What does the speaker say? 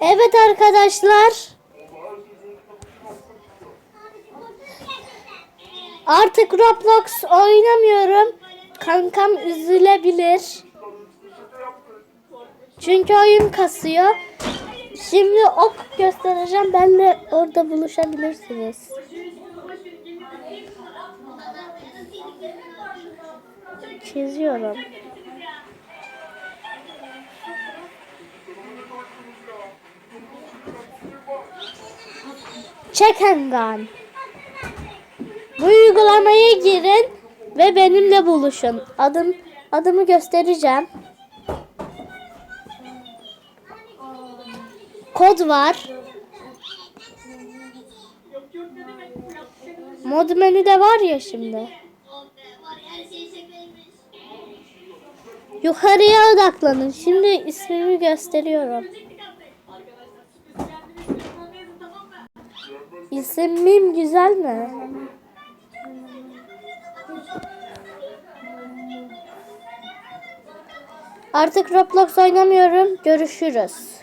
Evet arkadaşlar. Artık Roblox oynamıyorum. Kankam üzülebilir. Çünkü oyun kasıyor. Şimdi ok göstereceğim. Benle orada buluşabilirsiniz. Çiziyorum. Check and Gun. Bu uygulamaya girin ve benimle buluşun. Adım adımı göstereceğim. Kod var. Mod menüde var ya şimdi. Yukarıya odaklanın. Şimdi ismimi gösteriyorum. İsmim güzel mi? Artık Roblox oynamıyorum. Görüşürüz.